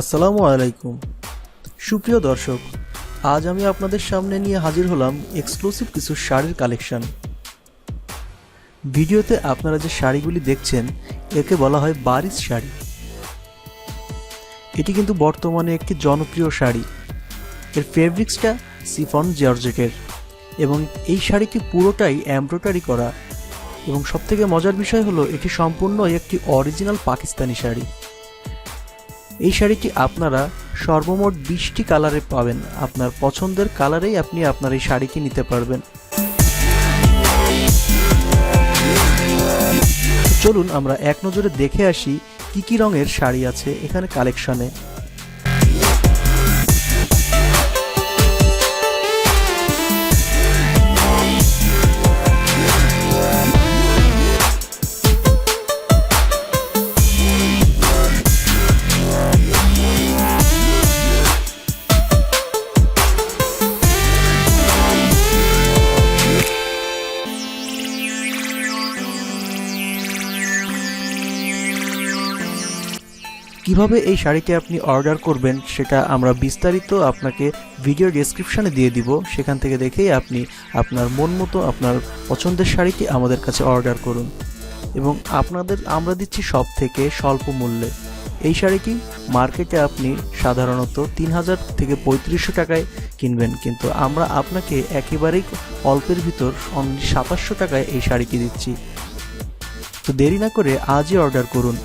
আসসালামু আলাইকুম। সুপ্রিয় দর্শক, আজ আমি আপনাদের সামনে নিয়ে হাজির হলাম এক্সক্লুসিভ কিছু শাড়ির কালেকশন ভিডিওতে আপনারা যে শাড়িগুলি দেখছেন, একে বলা হয় বারিশ শাড়ি। এটি কিন্তু বর্তমানে একটি জনপ্রিয় শাড়ি। এর ফেব্রিক্সটা সিফন জর্জেটের এবং এই শাড়িটি পুরোটাই এমব্রয়ডারি করা। এবং সবথেকে মজার বিষয় হলো, এটি সম্পূর্ণ একটি অরিজিনাল পাকিস্তানি শাড়ি। এই শাড়িটি আপনারা সর্বমোট বিশটি কালারে পাবেন। আপনার পছন্দের কালারেই আপনি আপনার এই শাড়িটি নিতে পারবেন। চলুন আমরা এক নজরে দেখে আসি কি কি রঙের শাড়ি আছে এখানে কালেকশনে কীভাবে এই শাড়িটি আপনি অর্ডার করবেন সেটা আমরা বিস্তারিত আপনাকে ভিডিও ডেসক্রিপশনে দিয়ে দিব। সেখান থেকে দেখেই আপনি আপনার মন মতো আপনার পছন্দের শাড়িটি আমাদের কাছে অর্ডার করুন। এবং আপনাদের আমরা দিচ্ছি সব থেকে স্বল্প মূল্যে। এই শাড়িটি মার্কেটে আপনি সাধারণত তিন হাজার থেকে পঁয়ত্রিশশো টাকায় কিনবেন। কিন্তু আমরা আপনাকে একেবারেই অল্পের ভিতর সাতাশশো টাকায় এই শাড়িটি দিচ্ছি। তো দেরি না করে আজই অর্ডার করুন।